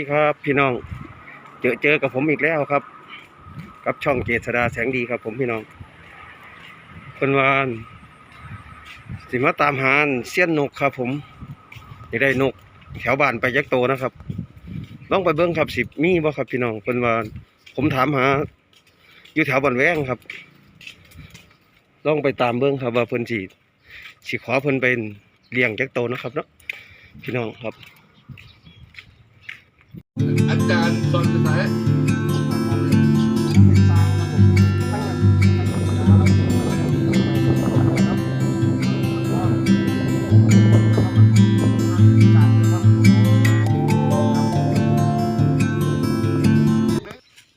ดีครับพี่น้อง เจอเจอกับผมอีกแล้วครับ กับช่องเจษดาแสงดีครับผมพี่น้องเพิ่นวานสิมาตามหานเสี้ยนนกครับ ผมอยากได้นก แถวบ้านไปยักโตนะครับลองไปเบิ้งครับสิบมีบ่ครับพี่น้องเพิ่นว่าผมถามหา อยู่แถวบ้านแว้งครับลองไปตามเบิ้งครับว่าเพิ่นสิสิขอเพิ่นเป็นเลี้ยงจักโตนะครับเนาะพี่น้องครับ อาจารย์สอนภาษา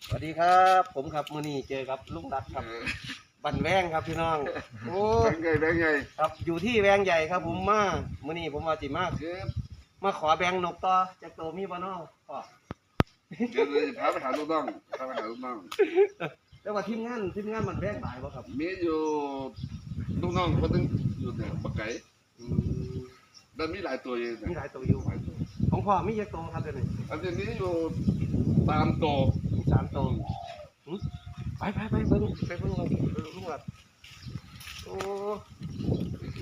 สวัสดีครับ ผมครับมื้อนี้เจอกับลุงรัฐครับ บันแวงครับพี่น้องโอ้แบงไงแบงไงครับอยู่ที่แวงใหญ่ครับ ผมมามื้อนี้ผมว่าสิมาคือ มาขอแบงนกต่อจากโตมีบ่เนาะพ่อเดี๋ยวจะพาไปหาลูกน้องพาไปหาลูกน้องแล้วว่าทีมงานทีมงานมันแวงหลายบ่ครับมีอยู่ลูกน้องคนหนึงอยู่เนี่ยปากไก่อืมแล้วมีหลายตัวอยู่มีเนี่ยหลายตัวอยู่หลายตัวของพ่อมีจักโตครับเดี๋ยวนี้อันนี้มีอยู่ตามโตวมีสามโตหึไปไปไปเบิ่งไปเบิ่งเอาดิเออลุงรัฐโอ้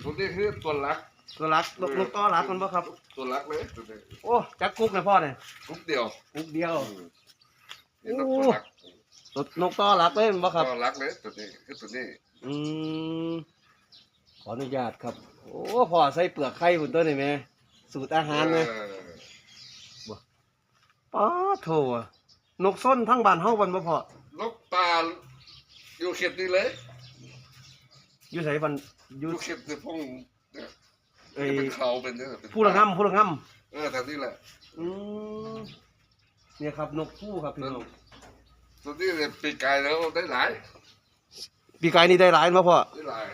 ตัวนี้คือตัวรัก ตัวรักนกนกต่อรักมันบ่ครับ ตัวรักเลยตัวนี้โอ้จักกุ๊กนะพ่อเนี่ยกุ๊กเดียวกุ๊กเดียวอืมนี่ตัวรักตัวนกต่อรักเลยมันบ่ครับ ตัวรักเลยตัวนี้คือตัวนี้อืมขออนุญาตครับ โอ้พ่อใส่เปลือกไข่บนต้นนี่ไหมสูตรอาหารไหมเออป้าโถอะนกส้นทั้งบ้านเฮาบันบ่พอนกตาอยู่เข็ดนี่เลยอยู่ไสบันออยู่ยู่เข็ดในพง เนี่ยเอ้ยเป็นเขาเป็นเนี่ยเป็นผู้ละงำผู้ละงเออแถวนี้แหละำอืมเนี่ยครับนกผู้ครับพี่น้องตัวนี้เนี่ยปีกายแล้วได้หลายปีกายนี่ได้หลายมาพ่อได้หลาย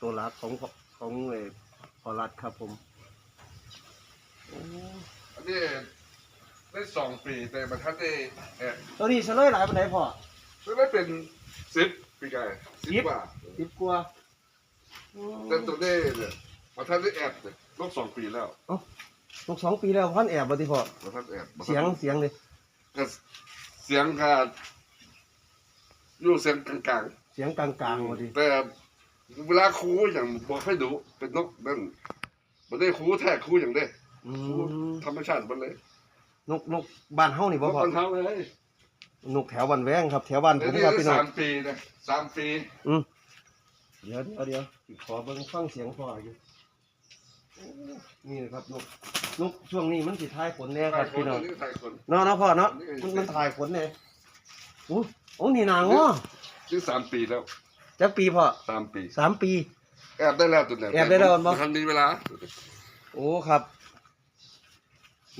ตัวรักของพ่อของเอ้ยพ่อรัดครับผมโอ้อันนี้ได้สองปีแต่มาทันได้เออตัวนี้เฉลยหลายปานใดพ่อได้เป็นสิบปีกายสิบสิบกว่าสิบกว่า อืมแต่ตัวนี้เนี่ยมาทันได้แอบเนี่ยลบสองปีแล้วนกสองปีแล้วพันแอบบ่ติพ่อมาทันแอบมาทันเสียงเสียงเลยก็เสียงก็อยู่เสียงกลางเสียงกลางๆบ่ติๆแต่เวลาครูอย่างบอกให้ดูเป็นนกนั่นมันได้ครูแท้ครูอย่างได้อืครูมธรรมชาติมันเลยนกนกบ้านเฮานี่นบ่กพ่อคนเท้าเลยนกแถวบ้านแวงครับ แถวบ้านผมครับพี่น้องสามปีนะสามปี อืม เดี๋ยวเดี๋ยวเดี๋ยวสิขอเบิ่งฟังเสียงพ่ออยู่โอ้นี่นะครับนกนกช่วงนี้มันสิทายผลแน่ครับพี่น้องนี่ถ่ายคนเนาะเนาะพ่อเนาะมันมันถ่ายผลแน่โอ้โอ้นี่นางง้อนี่สามปีแล้วจักปีพ่อสามปีสามปีแอบได้แล้วตัวไหนแอบได้แล้วมั้ยทันมีเวลา โอ้ครับ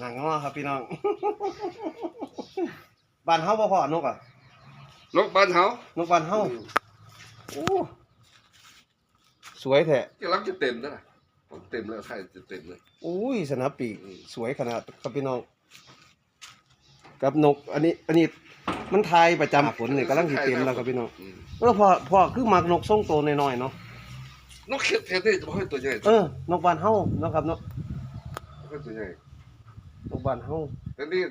นางง้อครับพี่น้องบ้านเฮาบ่พ่อนกอะนกบ้านเฮานกบ้านเฮาโอ้ สวยแท้ที่รักจะเต็มนะผมเต็มแล้วใครจะเต็มเลยอุ้ยสนับปีกสวยขนาดครับพี่น้อง กับนก อันนี้ อันนี้มันทายประจำฝนเนี่ยกำลังสิเต็มแล้วครับพี่น้องอืมแล้วพอพอคือมักนกทรงโตน้อยๆเนาะนกเข็ดเข็ดนี่จะไม่ให้ตัวใหญ่เออนกบ้านเฮาเนาะครับเนาะไม่ให้ตัวใหญ่นกบ้านเฮาแต่นี่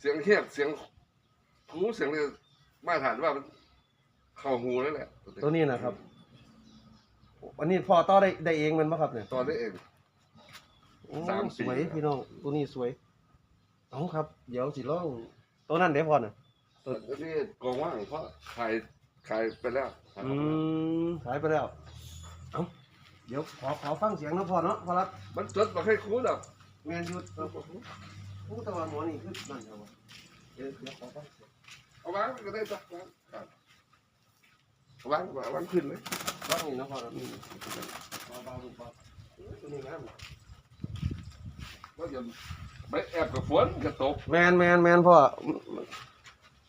เสียงเฮียบเสียงหูเสียงเนี่ยมาตรฐานว่ามันเข้าหูแล้วแหละ ตัวนี้นะครับ อันนี้พอต่อได้ได้เองแมันบ่ครับเนี่ยตอนนี้เอง โอ้สามปี สวยพี่น้องตัวนี้สวยเอาครับ เดี๋ยวสิลองตัวนั้นเดี๋ยวพอน่ะตัวนี้กองว่างเพราะขายขายไปแล้วขายอืไปแล้วมขายไปแล้วเอาเดี๋ยวขอขอฟังเสียงนะพอเนาะพอรับมันจดมาให้ครูดอกแมนยุดครับโอ้แต่ว่าหมอนี่คือนั่นเอาวะเดี๋ยวเดี๋ยวขอฟังเสียงเอาวางก็ได้จ้ะวางครับเอา วางวางวางขึ้นเลยฟังนี่เนาะพอรับนี่เบาเบาลูกเบาเอ้ยตัวนี้งามว่าอย่าไปแอบกับฝนกระตกแมนแมนแมนพ่อ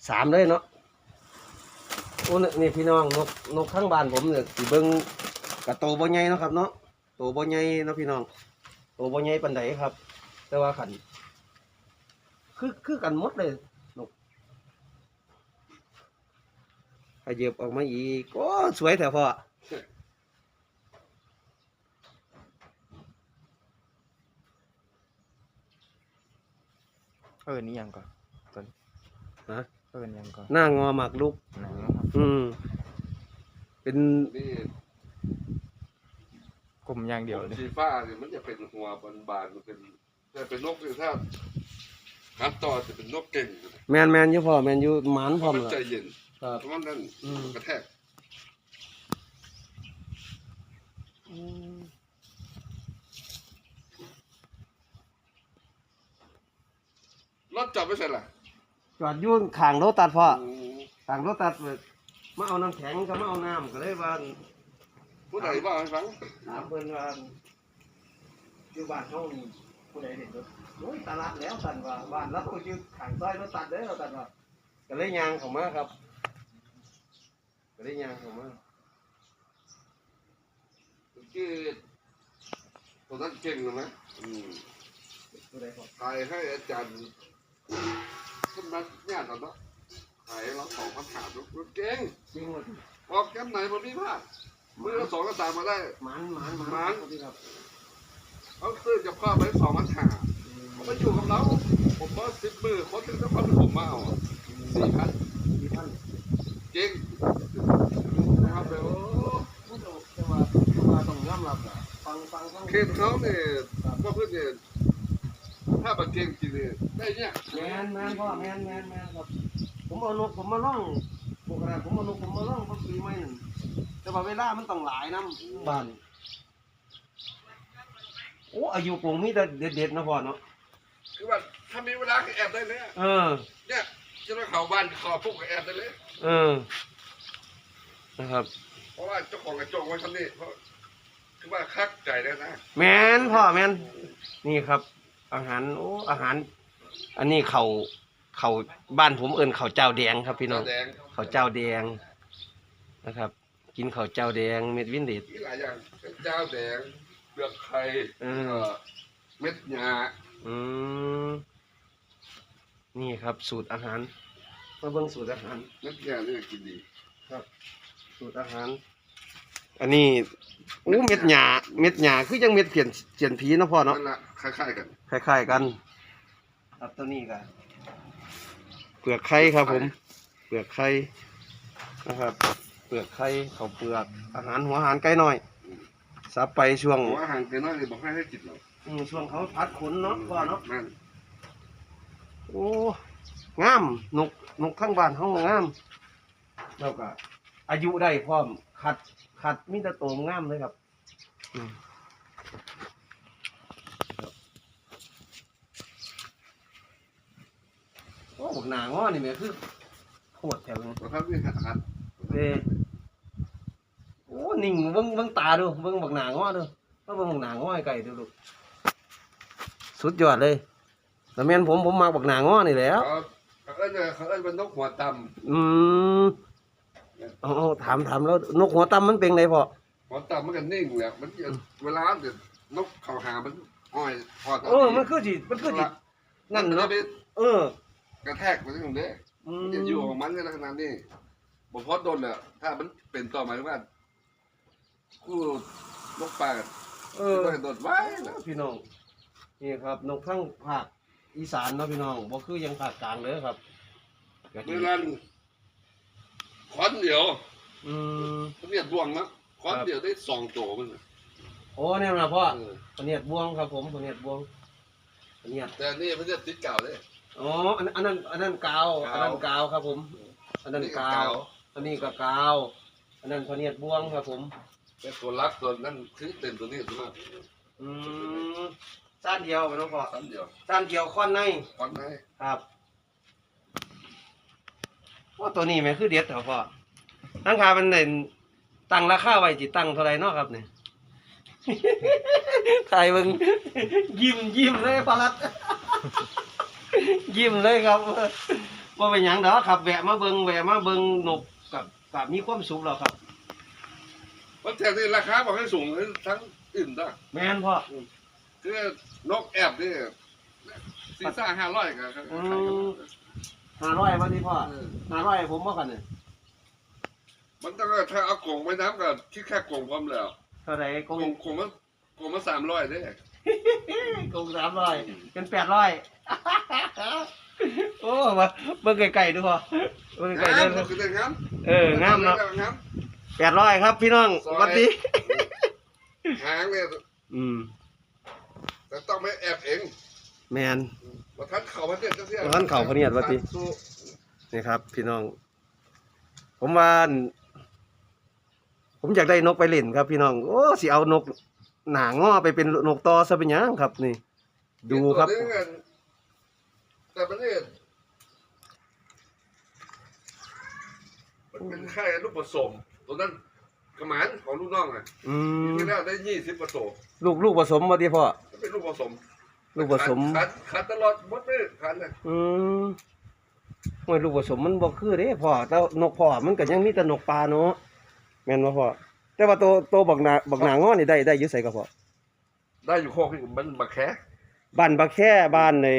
สามเลยเนาะโอ้นี่นี่พี่น้องนกนกข้างบ้านผมเนี่ยสิเบิ่งกระโตบ่ใหญ่เนาะครับ เนาะโตบ่ใหญ่เนาะพี่น้องโตบ่ใหญ่ปานใดครับ แต่ว่าขันคือคือกันหมดเลยนก ขยับออกมาอีกโอ้สวยแท้พ่อเอิ้นนี่ยังก่อนต้นฮะเอิ้นยังก่อนหน้างอหมากลุก หนังอืม เป็นนี่กลุ่มอย่างเดียวเลยสีฟ้าเนี่ยมันจะเป็นหัวบานๆมันเป็นแต่เป็นนกเนี่ยถ้าหันต่อจะเป็นนกเก่งอยู่นะแมนแมนอยู่พ่อแมนอยู่หมานเพพร้อราะมมันแล้วใจเย็น ครับ เพราะมันนั่นอืม กระแทกรถจอดไม่ใช่ล่ะจอดอยุ่นข้างรถตัดพ่ออืมข้างรถตัดเลยมาเอาน้ำแข็งก็มาเอาน้ำก็เลยว่าผู้ใดบ้าให้ฟังถามเพิ่นว่าอยู่บ้านเฮานี่ผู้ใดเห็นรถโอ้ยตลาดแล้วตันว่าบ้านเราอยู่ข้างซอยรถตัดเด้อตันว่าก็เลยย่างเข้ามาครับ ก็เลยย่างเข้ามาคือตัวนั้นเก่งเลยไหมอืมผู้ใดพ่อถ่ายให้อาจารย์ขึ้นมาเนี่ยตอนนั้นถ่ายเราสองคำถามรถเก่งจริงว่าออกแก้มไหนบนนี้พลาดมือละสองกระสามมาได้หมันหมันหหมัมานนครับเขาซื้อกับข้าวไปสองพันห้าเขามาอยู่กับเราผมว่าสิบมือคนถึงจะพันผมมาเอาสี่พันมีท่าน เก่งนะครับเดี๋ยวผู้โตแต่ว่าแต่ว่าต้องยอมรับอะฟังฟังฟังเขตเขาเนี่ยก็เพื่อนเนี่ยถ้าบัเก่งจริงเนี่ยได้เนี่ยแมนแมนพ่อแมนแมนแมนครับผมเอานกผมมาล่องปกติผมเอานกผมมาล่องเพราะปีใหม่นั่นแต่ว่าเวลามันต้องหลายน้ำบ้านโอ้อายุปงมีแต่เด็ดๆนะพ่อเนาะคือว่าถ้ามีเวลาก็แอบได้เลยเออเนี่ยจะมาเขาบ้านขอพวกก็แอบได้เลย เออ นะครับ เพราะว่าเจ้าของกระจกไว้คำนี้เพราะคือว่าคักใจได้นะแมนพ่อแมนนี่ครับ อาหารโอ้อาหาร อันนี้เขาเขาบ้านผมเอินเขาวเจ้าแดงครับ พี่น้องแดงเขาวเจ้าแดงนะครับ กินเขาวเจ้าแดงเม็ดวินเดด มีหลายอย่างเจ้าแดงเปลือกไข่เออ เอ่อเม็ดหญ้าอืมนี่ครับ สูตรอาหาร มาเบิ่งสูตรอาหารเม็ดหญ้านี่กินดีสูตรอาหาร อันนี้อู้เม็ดหญ้าเม็ดหญ้าคือยังเม็ดเปลี่ยนเปลี่ยนผีเนาะพ่อเนาะนั่นละคล้ายๆกันคล้ายๆกันครับตัวนี้กันเปลือกไข่ครับผม เปลือกไข่นะครับ เปลือกไข่ข้าวเปลือก อาหารหัวอาหารไก่น้อยสับไปช่วงหัวอาหารเกินน้อยเลยบอกให้ให้กินหรอกอืมช่วงเขาพัดขนเนาะพ่อเนาะนั่นโอ้ งามนกนกข้างบ้านเฮางามแล้วก็อายุได้พร้อมขัดขัดมีแต่โตงามเลยครับอืมครับโอ้หนางอนี่แม่คือโคตรแถวนี้นะครับนี่อาหารเด้โอ้นิ่งเบิ่งเบิ่งตาดูเบิ่งบักหนางอดูก็เบิ่งบักหนางอให้ไก่ดูลูกสุดยอดเลยแล้วแม่นผมผมมักบักหนางอนี่แหล้วเขา เขาเอิ้นว่าเขาเอิ้นเป็นนกหัวต่อืมเอาเอาถามถามแล้วนกหัวตำมันเป็นไงพ่อำหัวต่ำมันก็นิ่งแหละมันจะเวลาเดี๋ยวนกเขาหามันอ้อยพอตเออ มันคือสิมันคือสินั่นมัเนาะจะไปเออกระแทกไปที่ตรงนี้ อืมมันจะอยู่ของมันในขนาดนี้บ่พอโดนแหละถ้ามันเป็นต่อหมายว่ากูนกปลากันเออโดนไว้นะพี่น้องนี่ครับนกทั้งภาค อีสานเนาะพี่น้องบ่คือยังภาคกลางเลยครับก็สิเมื่อนั้นคอนเดียวอืมเนี่ยดวงนะคอนครับเดียวได้สองโจมันน่ะโอ้เนี่ยนะพ่อเออปะเนียดบวงครับผมปะเนียดบวงปะเนียดแต่อันนี่มันจะติดเก่าเลย อ๋ออันอันนั้นอันนั้นกาว อันนั้นกาวครับผม อันนั้นกาว อันนี้ก็กาว อันนั้นปะเนียดบวงครับผม แต่ตัวรักตัวนั้นคือเต็มตัวนี้ตัวนั้นอืม ซ่านเดียวไปน้องพ่อสันเดียวซ่านเดียวค่อนในคอนไหนครับว่าตัวนี้แม่นคือเด็ดเหรอพ่อตั้งค่ามันเด่นตั้งราคาไว้จิตั้งเท่าไหรเนาะครับเนี่ยถ่ายเบิ่งยิ้มยิ้มเลยพอรัดยิ้มเลยครับว่าเป็นหยังดอกครับแวะมาเบิ่งแวะมาเบิ่งนกกับกับมีความสุขแล้วครับมันแถมที่ราคาบอกให้สูงให้ทั้งอื่นได้แม่นพ่อ คือนกแอบนี่ซีซ่าห้าร้อยกันอืมห้าร้อยวันนี้พ่อห้าร้อยผมว่ากันเนี่ยมันต้องถ้าเอากล่องไว้น้ำกับคิดแค่กล่องพร้อมแล้วเท่าไหรกกล่งองกล่องมันกล่องมันสามร้อยเด้กงสามร้อยเป็นแปดร้อยโอ้มาเบิ่งไกลๆดูพอเบิ่งไกลๆงาเด้มอคือแต่งามเอองามเนาะงามแปดร้อยครับพี่น้องซอยสวัสดีหางเนี่ยอืม แต่ต้องไม่แอบเองแมนว่าท่านเขาพระเนียดจะเสียว่าท่านเขาพระเนียดว่าติสู้นี่ครับ พี่น้อง ผมว่าอั่นผมอยากได้นกไปเล่นครับ พี่น้องโอ้สิเอานก หนางง้อไปเป็นนกต่อซะเป็นหยังครับ นี่ ดูครับตัวนี้กันแต่มันเนี่ยมันเป็นไข่ลูกผสมตัวนั้น กระหมานของลูกน้องอะอืมที่แล้วได้ยี่สิบผสมลูกลูกผสมบ่ที่พ่อเป็นลูกผสมลูกผสมขันขันตลอดหมดเลยขันเลยอืมโอ้ยลูกผสมมันบ่คือเด้พ่อแต่นกพ่อมันก็ยังมีแต่นกปลาเนาะแม่นบ่พ่อแต่ว่าตัวตัวบักหนาบักหนางอนี่ได้ได้อยู่ไสก็พ่อได้อยู่โคกที่มันมาแค่บ้านบักแค่บ้านใน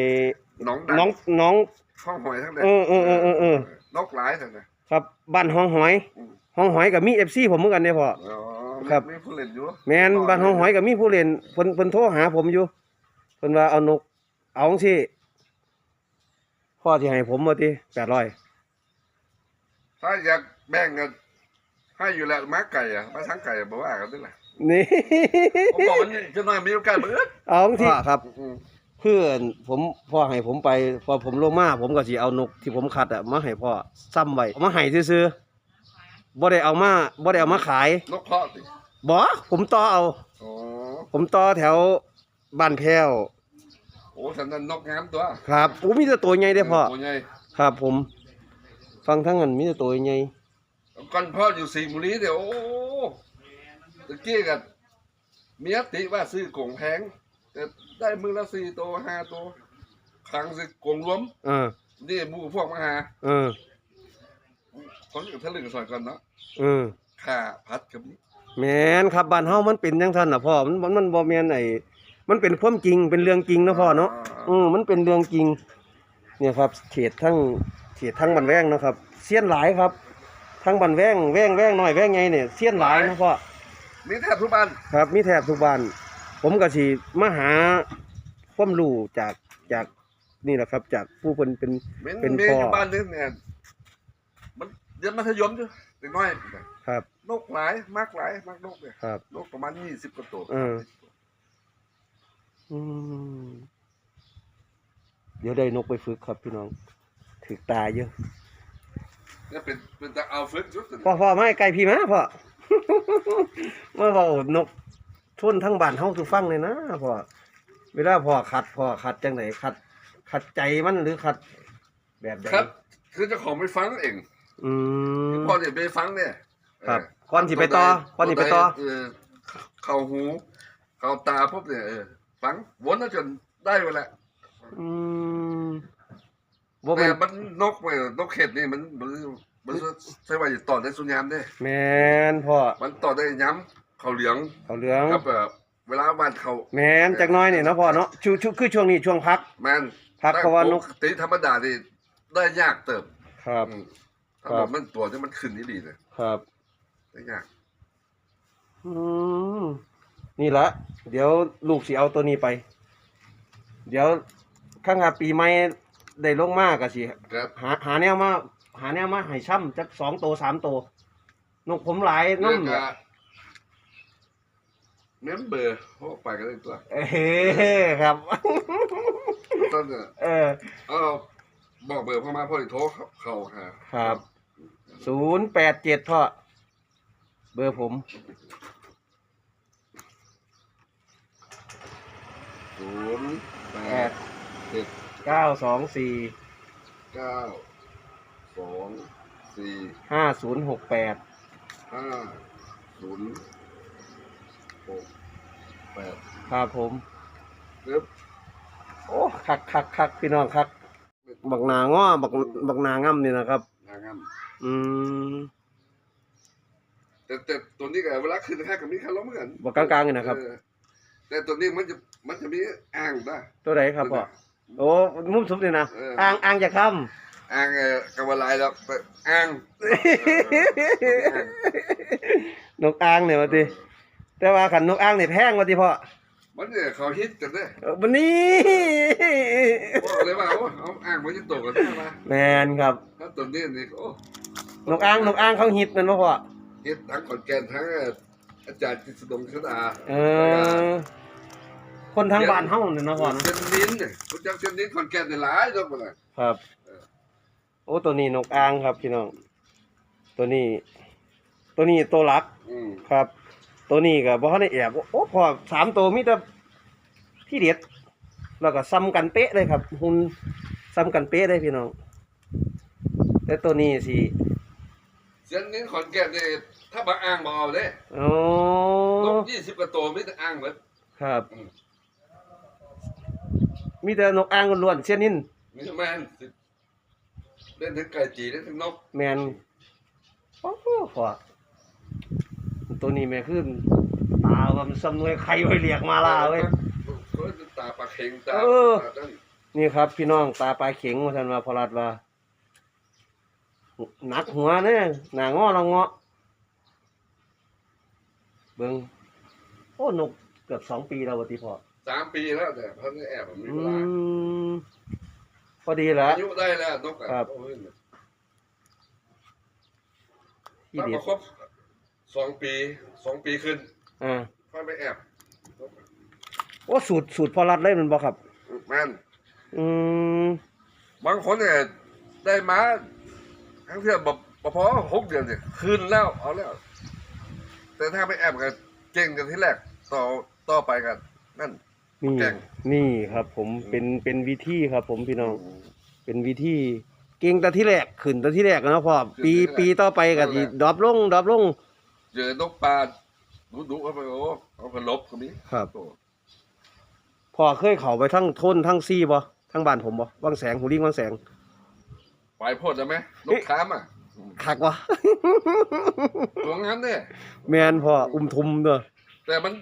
น้องดัน้องน้อง ข้องหอยทั้งนั้นเออเออเออเออเออ นกหลายทั้งนั้นครับบ้านห้องหอย อืม ห้องหอยก็มี FC ผมเหมือนกันเด้พ่อ อ๋อครับ มีผู้เล่นอยู่แม่นบ้านห้องหอยก็มีผู้เล่นเพิ่นเพิ่นโทรหาผมอยู่เพิ่นว่าเอานก เอาจังซี่พ่อสิให้ผมบ่ติ800ถ้าอยากแบ่งกันให้อยู่แล้วม้าไก่อะม้าช้างไก่อะบอกว่ากันด้วยแหละนี่ ผมบอกมันจะน้อยมีโอกาสเหมือนกันเอาจังซี่ครับ อืมเพื่อนผมพ่อให้ผมไป พอผมลงมาผมก็สิเอานกที่ผมคัดอะมาให้พ่อซ้ำไว้เอามาให้ซื่อๆ บ่ได้เอามาบ่ได้เอามาขายนกเพราะสิบ่ผมต่อเอาอ๋อผมต่อแถวบ้านแพ้วโอ้ฉันนั้นนกงามตัวครับโอ้มีแต่ตัวใหญ่เด้อพ่อตัวใหญ่ครับ ผม ฟังทั้งนั้นมีแต่ตัวใหญ่ก่อนพ่ออยู่สี่บุรีเดี๋ยวโอ้ตะกี้กันเมียติว่าซื้อกงแพงแต่ได้มือละสี่ตัวห้าตัวครั้งสิกงรวม เออ นี่หมูพวกมาหา เออ คนอื่นทะลึ่งสอยกันเนาะเออข่าพัดกับนี้แม่นครับบ้านเฮามันเป็นจังซั่นน่ะพ่อมันมันมันบ่แม่นไอ้มันเป็นความจริงเป็นเรื่องจริงเนาะพ่อเนาะอืมมันเป็นเรื่องจริง เนี่ยครับเขตทั้งเขตทั้งบันแวงเนาะครับเสี้ยนหลายครับทั้งบันแวงแวงแวงน้อยแวงใหญ่เนี่ยเสี้ยนหลายเนาะพ่อมีแทบทุกบ้านครับ มีแทบทุกบ้านผมก็สิมาหาความรู้จากจากนี่แหละครับ จากผู้เป็นเป็นมีเป็นมีพ่ออยู่บ้านนึงเนี่ยมัน เรียนมัธยมอยู่เด็กน้อยครับ นกหลายมากหลายมากนกเนี่ยครับ นกประมาณยี่สิบกว่าตัวเออ อืมเดี๋ยวได้นกไปฝึกครับพี่น้องถึกตาเยอะเนี่ยเป็นเป็นตะเอาฝึกชุดพ่อพ่อไม่ไกลพี่มาพ่อเมื่อพ่อนกทุนทั้งบ้านเฮาทุกฟังเลยนะพ่อเวลาพ่อขัดพ่อขัดจังไหนขัด ขัดใจมันหรือขัดแบบใดครับ คือเจ้าของไปฟังเอง อืมพ่อเนี่ยไปฟังเนี่ยครับเออก่อนสิไปต่อก่อนสิไปต่อเออเข้าหู เข้าตาปุ๊บเนี่ยเออฟังวนแล้วจนได้เวลาอืมบ่แต่แม่นมันนกเนี่ยนกเข็ดนี่มันมันมันใช่ว่าจะต่อได้สุญญามได้แม่นพ่อมันต่อได้ย้ำเขาเหลืองเขาเหลืองกับแบบเวลาบ้านเขาแม่นจักหน้อยนี่เนาะพ่อเนาะชูชูคือช่วงนี้ช่วงพักแมนพักเพราะว่านกปติธรรมดานี่ได้ยากเติบครับอืม ถ้าครับบอกมันตัวที่มันขึ้นนี่ดีเลยครับได้ยากอืมนี่ละ เดี๋ยวลูกสิเอาตัวนี้ไป เดี๋ยวข้างหาปีใหม่ได้ลงมากก็สิครับหาหาแนวมา หาแนวมาให้ช่ำจักสองตัวสามตัวนกผมหลายน้ำเรื่องเน้นเบอร์เพราะไปกันได้ตัว เอ้ครับต้นเนี่ยเออเอา บอกเบอร์พ่อมาพ่อจะโทรเข้าหาครับ ศูนย์แปดเจ็ดพ่อ เบอร์ผม ศูนย์แปแปดดเจ็ดเก้าสองสี่เก้าสองสี่ห้าศูนย์หกแปดห้าศูนย์หกแปดครับผมครับโอ้ คักคักคักพี่น้องคัก บักหนาง้อบักบักหนาง่ำนี่นะครับทางงั้นอืม แต่แต่ตัวนี้กับเวลาขึ้นค่ากับมีค่าล้มเหมือนกันบอกกลางๆนี่นะครับ เออแต่ตัวนี้มันจะมันจะมีอ่างนะตัวไหนครับพ่อโอ้มุมสุดนี่นะเอออ่างอ่างจะค้อ่างเออกำวลายแล้วไปอ่างำนกอ่างเนี่ยว่าติแต่ว่าขันนกอ่างเนี่ยแพงว่าติพ่อบ มันเนี่ยเขาฮิตกันเด้เออวันนี้ บอกเลยว่าโอ้เอาอ่างมันจะตกกันได้มาแมนครับ ถ้าตัวนี้นี่โอ้นกอ้างนกอ้างเขาฮิตแมันบ่พ่อฮิตทั้งขอนแก่นทั้งอาจารย์กิษดงชดาเออ คนทางบ้านเฮาเนี่ยเนาะพ่อเนาะเส้นลิ้นเนี่ยคุณจักเส้นลิ้นขอนแก่นในหลายจังหมดเลยครับ โอ้ตัวนี้นกอ้างครับพี่น้อง ตัวนี้ ตัวนี้ตัวหลักอืมครับ ตัวนี้ก็บ่ทันได้แอบโอ้พอสามตัวมีแต่ที่เด็ดแล้วก็ซ้ำกันเป๊ะเลยครับหุ่นซ้ำกันเป๊ะเลยพี่น้องแต่ตัวนี้สิเส้นลิ้นขอนแก่นเนี่ยถ้าบาอ่างมาเอาเลยโอ้นกยี่สิบกว่าตัวไมแต่ได้อ่างเหมือนครับอืมมีแต่นกอ้างล้วนๆเช่นนินมีแมนสิเล่นทั้งไก่จีเล่นทั้งนกแมนโอ้โหพอ ตัวนี้แม่ขึ้นตาว่ามสำนวยใครไว้เรียกมาล่าเว้ย ตาปลาเค็งตาเออ ตาตั้งนี่ครับ พี่น้องตาปลาเข็งว่าท่านว่าพอรัดว่าหนักหัวเนี่ยหนางอเราเงาะเบิ่งโอ้นกเกือบสองปีแล้ววะติพอสามปีแล้วแต่เพิ่งแอบมีอืเวลามพอดีแล้วอายุได้แล้วนกอะครับ โอ้ยที่ถ้าด็มาครบ สองปีสองปีขึ้นอ่าค่อยไปแอบโอ้สูตรสูตรพอรัดเลยแมันบ่ครับ แม่นอืมบางคนเนี่ยได้มาทั้งเที่ยวแบบพอหกเดือนเนี่ยคืนแล้วเอาแล้ว แต่ถ้าไปแอบกันเก่งกันที่แรกต่อต่อไปกัน นั่น นี่แกงนี่ครับ ผมเป็นเป็นวิธีครับ ผมพี่น้อง เป็นวิธีเก่งแต่ที่แรกขึ้นแต่ที่แรกอะเนาะพ่อปีปีต่อไปก็สิดรอปลงดรอปลง เจอนกปลาดุดุๆเข้าไปโอ้เอาไปลบคนนี้ครับ โอ้พ่อเคยเข้าไปทั้งทนทั้งซี่บ่ทั้งบ้านผมบ่วังแสงหูลิงวังแสงไปโพดได้ไหมนกขามอะคักวะ ตัวงั้นเนี่ยแมนพ่ออุ้มทุมเด้อแต่มัน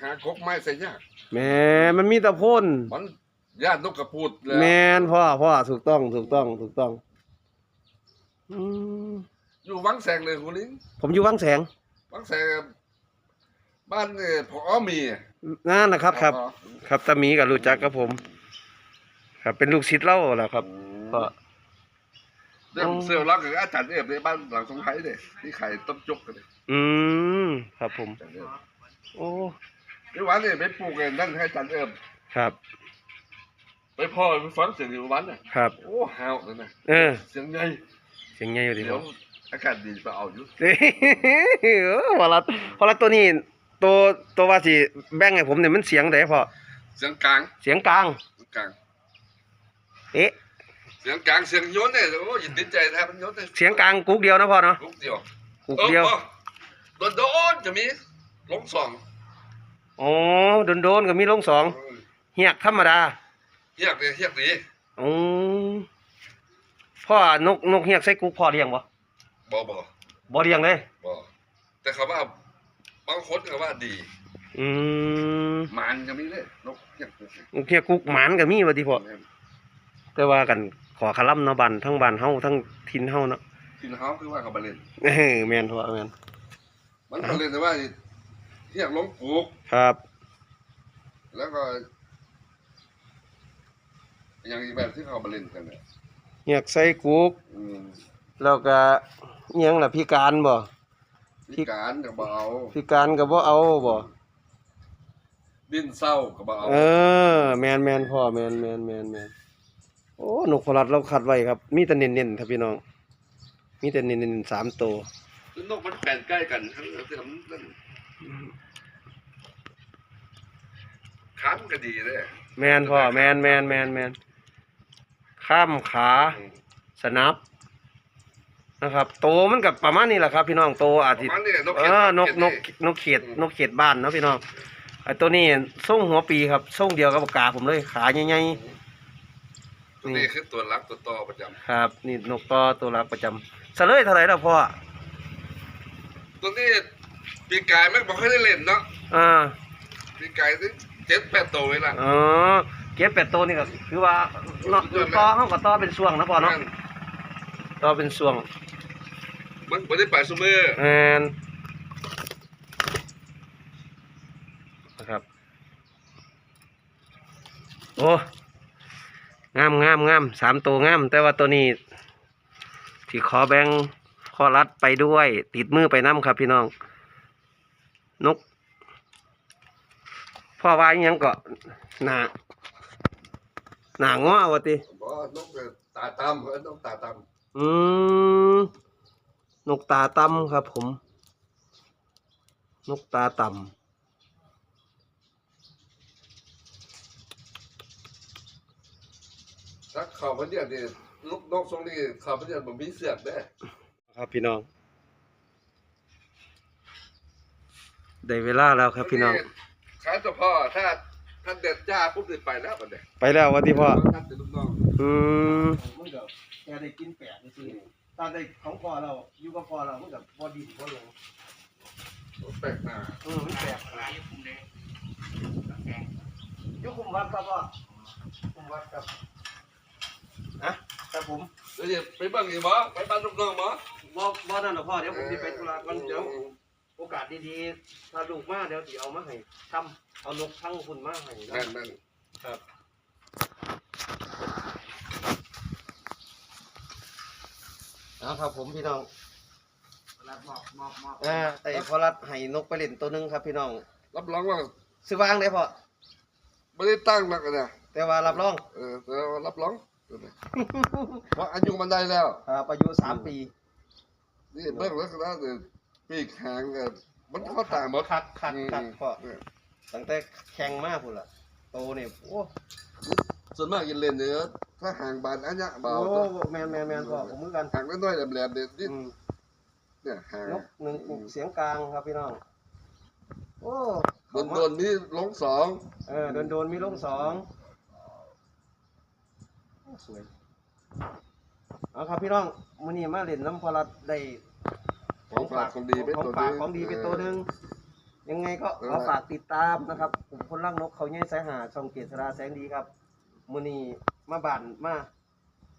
หากกไม้ใส่ยากแมนมันมีแต่พ่นมันญาตินกกระพูดแล้วแมนพ่อพ่อถูกต้องถูกต้องถูกต้อง อืม อยู่วังแสงเลยคุณลิงผมอยู่วังแสง วังแสงบ้านเนี่ยพอมีอะนั่นนะครับครับพอครับตาหมีกับรู้จักกับผม ครับเป็นลูกศิษย์เล่าแหละครับก็เรื่องเซลล์รักกับอาจารย์เอฟในบ้านหลังสงไทยเนี่ยที่ขายต้มจกกันเลยอืมครับผมอาจารย์เอฟโอ้ที่วันเนี่ยไปปลูกกันนั่นให้อาจารย์เอฟครับ ไปพ่อไปฟังเสียงอยู่วันน่ะครับ โอ้ฮาวเลยนะเออเสียงใหญ่เสียงใหญ่อยู่ดีเดี๋คยรัวบ อากาศดีไปเอาอยู่เอ้ยเออพอละพอละตัวนี้ตัวตัวว่าสิแบ่งให้ผมเนี่ยมันเสียงไดพอเสียงกลางเสียงกลางเสียงกลางเอ๊ะเสียงกลางเสียงโยนเนี่ยโอ้ยินดีใจแทบมันโยนเลยเสียงกลางกุ๊กเดียวนะพ่อเนาะลูกเดียวกุ๊กเดียวโดนโดนๆจะมีลงสองอ๋อโดนโดนๆก็มีลงสองเฮียกธรรมดาเฮียกเลยเฮียกดีอืมพ่อนกนกเฮียกใส่กุ๊กพ่อเลี้ยงบ่ บ่บ่บ่เลี้ยงเลย บ่แต่เขาว่าบางคนเขาว่าดีอืมหมันจะมีเลยนกเฮียกนกเฮียกกุ๊กหมานก็มีว่าติพ่อแต่ว่ากันขอคลัมเนาะบ้านทั้งบ้านเฮาทั้งถิ่นเฮาเนาะกินเฮาคือว่าเขาไปเล่นเออแม่นพ่อแม่นมันเขาเล่นแต่ว่าเฮียกลงปลูกครับ แล้วก็อย่างอีกแบบที่เขาไปเล่นกันเนี่ยเฮียกใส่กุ๊กอืม แล้วก็อิหยังล่ะพิการบ่ พิการก็บ่เอาพิการก็บ่เอาบ่ ดิ้นเศร้าก็บ่เอาเออ แม่นแม่นพ่อแม่นแม่นแม่นแม่นโอ้นกพลัดเราคัดไว้ครับ มีแต่เน้นๆครับพี่น้อง มีแต่เน้นๆสามตัวคือนกมันแปลนใกล้กันทั้งนั้นที่มันนั่นขามันก็ดีเลยแม่นพ่อแม่นแม่นแม่นแม่นข้ามขา สนับ นะครับโตมันกับประมาณนี้แหละครับ พี่น้องโตอาจปสิระมาณนี้นกเอเขียดอนกนกเขียดนกเขียดนกเขียดบ้านเนาะพี่น้องไอ้ตัวนี้ส่งหัวปีครับส่งเดียวกับปากกาผมเลยขาใหญ่ตัวนี้คือตัวรักตัวต่อประจๆครับ นี่นกต่อตัวรักประจำเสลยเท่าไหร่แล้วพ่อำตัวนี้ปีกายไม่บอกให้ได้เล่นเนาะอ่าปีกายที่เจ็ดแปดตัวเวลาอ๋อเก็บเป็ดตัวนี่ก็คือว่าเนาะต่อเฮาก็ต่อเป็นช่วงนะพ่อเนาะ ต่อเป็นช่วง มันไม่ได้ไปซูเมอร์แม่นนะครับ โอ้งามงามงามสามตัวงาม แต่ว่าตัวนี้ที่ขอแบงขอรัดไปด้วย ติดมือไปน้ำครับพี่น้อง นกพ่อว่าอิหยังก็หนาหนาง้อวะติบ่นกตาตำเออนกตาตอืม นกตาตำครับผม นกตาต่ำถ้าเข้าพระเดียนี่นกนกทรงนี้เข้าพระเดียบ่มีเสือกเด้ำครับพี่น้อง ได้เวลาแล้วครับพี่น้องขายเฉพาะถ้าท่านเด็ดจ้าปุ๊บนี่ไปแล้วบัดนี้ไปแล้ววะที่พ่อท่านเป็นลูกน้องอืมมึงกับแกได้กินแปดนี่สิ ตอนได้ของพอเราอยู่กับพอเรามึงกับบอดีบ่ลงแปลกหน้าเออมันแปลกหลายยุคุมวัดครับพ่อคุมวัดครับอะครับผมเดี๋ยวจะไปเบ้างอีกบ่ไปบ้านลูกน้องบ่บ่บ่นั่นหรอกพ่อเดี๋ยวผมจะไปธุระก่อนเดี๋ยวโอกาสดีๆถ้าลูกมาเดี๋ยวสิเอามาให้ทำเอานกทั้งคุณมาให้นั่นนั่นครับ เอาครับผมพี่น้องรับมอบมอบมอบอ่าไอ้พอรัดให้นกไปเล่นตัวหนึงครับพี่น้องรับรองว่าซื้อวางได้พอไม่ได้ตั้งนักอะนะแต่ว่ารับรอง เออแต่ว่ารับรองเพราะอายุมันได้แล้ว ครับอายุสามปีนี่เบิ่งลักษณะเนี่ยปีกหางเออมันเข้าต่างหมดคักคักคักอืมพ่อเออตั้งแต่แข่งมากพุ่นล่ะโตเนี่ยโอ้ส่วนมากยินเล่นเนี่ย ถ้าห่างบานอันเนี้ยเบาโอ้ตัวแมนแมนแมนพ่อผมเหมือนกันห่างน้อยๆแหลมๆเนี่ยนี่อืมเนี่ยห่างนกหนึ่งกุกเสียงกลางครับพี่น้อง โอ้โดนๆนี่ลงสองเออโดนโดนๆมีลงสองโอ้สวยเอาครับพี่น้องมื้อนี้มาเล่นน้ำพอรัดได้ ของฝากของดีเป็นของตัวฝากนี้ของดีเป็นตัวหนึ่งยังไงก็ขอฝากติดตามนะครับผมคนรักนกเขาใหญ่สายหาช่องเกียรติราแสงดีครับมื้อนี้ มาบ้านมา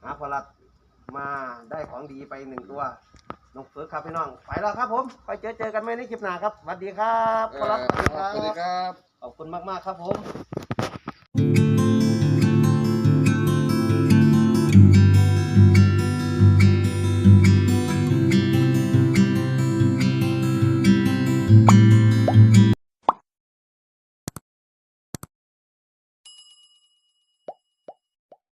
หาพอรัดมาได้ของดีไปหนึ่งตัวนกเฟิร์สครับพี่น้องไปแล้วครับผม ไปเจอเจอกันไหมในคลิปหน้าครับสวัสดีครับเอพอรัดอสวัสดีสวัสดีครับครับ ขอบคุณมากๆครับผม